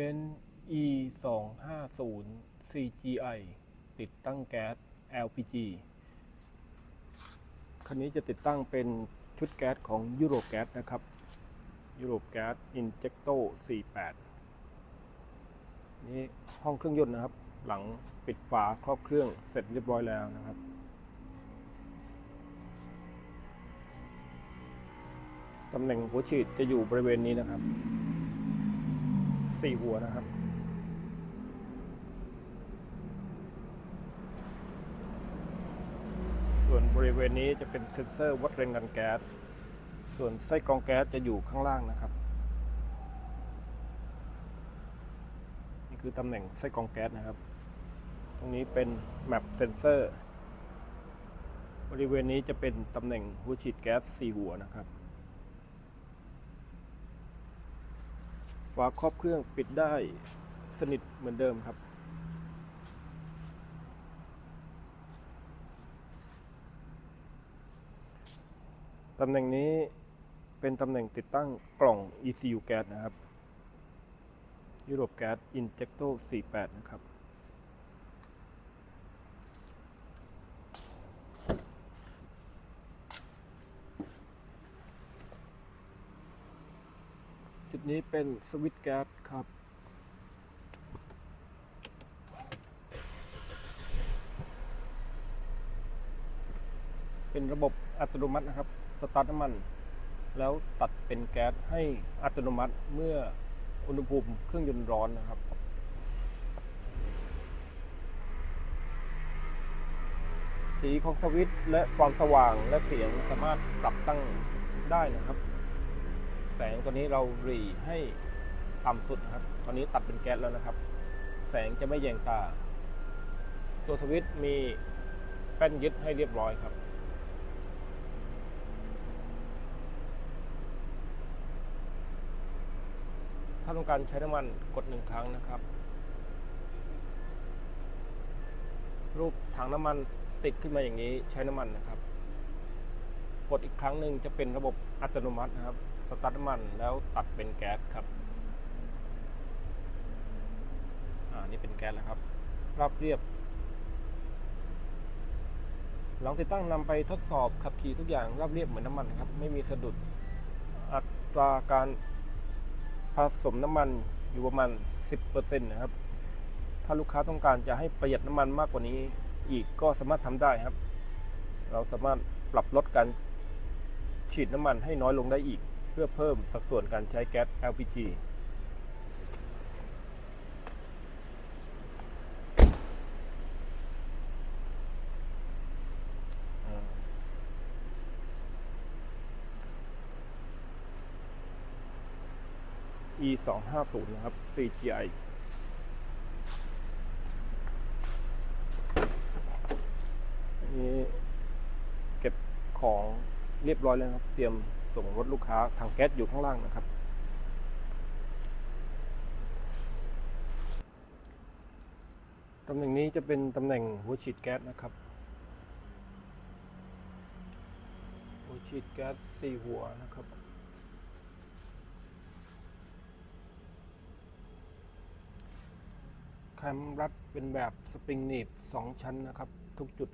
เบน e 2 5 0 CGI ติดตั้งแก๊ส LPG คันนี้จะติดตั้งเป็นชุดแก๊สของยุโรแก๊สนะครับยุโรแก๊ส Injecto 48 นี่ห้องเครื่องยนต์นะครับ หลังปิดฝาครอบเครื่องเสร็จเรียบร้อยแล้วนะครับตำแหน่งหัวฉีดจะอยู่บริเวณนี้นะครับ สี่หัวนะครับ ส่วนบริเวณนี้จะเป็นเซ็นเซอร์วัดแรงดันแก๊ส ส่วนไส้กรองแก๊สจะอยู่ข้างล่างนะครับ นี่คือตำแหน่งไส้กรองแก๊สนะครับ ตรงนี้เป็นแมปเซนเซอร์ บริเวณนี้จะเป็นตำแหน่งหัวฉีดแก๊สสี่หัวนะครับ ฝาครอบเครื่องปิดได้สนิทเหมือนเดิมครับ ตำแหน่งนี้เป็นตำแหน่งติดตั้งกล่อง ECU แก๊สนะครับ ยุโรปแก๊ส Injecto 48 นะครับ จุดนี้เป็นสวิตช์แก๊สครับ เป็นระบบอัตโนมัตินะครับ สตาร์ทน้ำมัน แล้วตัดเป็นแก๊สให้อัตโนมัติเมื่ออุณหภูมิเครื่องยนต์ร้อนนะครับสีของสวิตช์และความสว่างและเสียงสามารถปรับตั้งได้นะครับ แสงตัวนี้เราหรีให้ต่ำสุดนะครับ ตอนนี้ตัดเป็นแก๊สแล้วนะครับ แสงจะไม่แยงตา ตัวสวิตช์มีแป้นยึดให้เรียบร้อยครับ ถ้าต้องการใช้น้ำมันกดหนึ่งครั้งนะครับ รูปถังน้ำมันติดขึ้นมาอย่างนี้ใช้น้ำมันนะครับ กดอีกครั้งหนึ่งจะเป็นระบบอัตโนมัตินะครับ สตาร์ทน้ำมันแล้วตัดเป็นแก๊สครับ อ่า นี่เป็นแก๊สแล้วครับราบเรียบ หลังติดตั้งนำไปทดสอบขับขี่ทุกอย่างราบเรียบเหมือนน้ำมันครับ ไม่มีสะดุด อัตราการผสมน้ำมันอยู่ประมาณ 10%นะครับ ถ้าลูกค้าต้องการจะให้ประหยัดน้ำมันมากกว่านี้อีกก็สามารถทำได้ครับ เราสามารถปรับลดการฉีดน้ำมันให้น้อยลงได้อีก เพื่อเพิ่มสัดส่วนการใช้แก๊ส LPG อ่า E 2 5 0นะครับ CGI อันนี้เก็บของเรียบร้อยแล้วครับ เตรียม ส่งรถลูกค้าทางแก๊สอยู่ข้างล่างนะครับ ตำแหน่งนี้จะเป็นตำแหน่งหัวฉีดแก๊สนะครับ หัวฉีดแก๊สสี่หัวนะครับแคมรัดเป็นแบบสปริงหนีบสองชั้นนะครับ ทุกจุด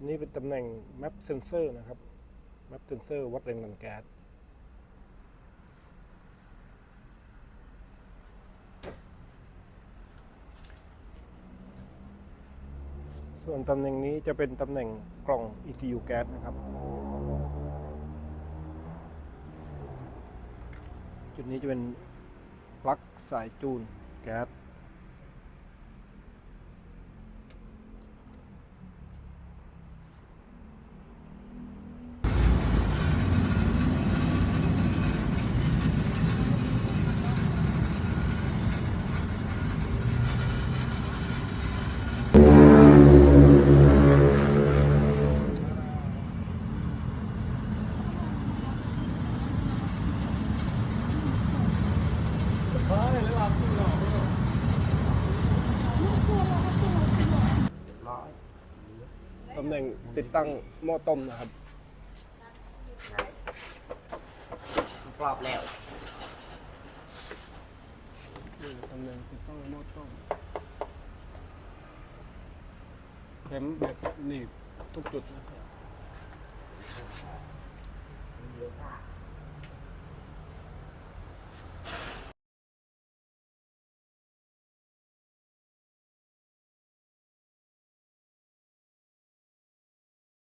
จุดนี้เป็นตำแหน่ง Map Sensor นะครับ Map Sensor วัดแรงดันแก๊สส่วนตำแหน่งนี้จะเป็นตำแหน่งกล่อง ECU แก๊สนะครับ จุดนี้จะเป็นปลั๊กสายจูนแก๊ส ตำแหน่งติดตั้งหม้อต้มนะครับกรอบแล้วนี่ตำแหน่งติดตั้งหม้อต้มเข็มแบบหนีบทุกจุดนะครับเยอะมาก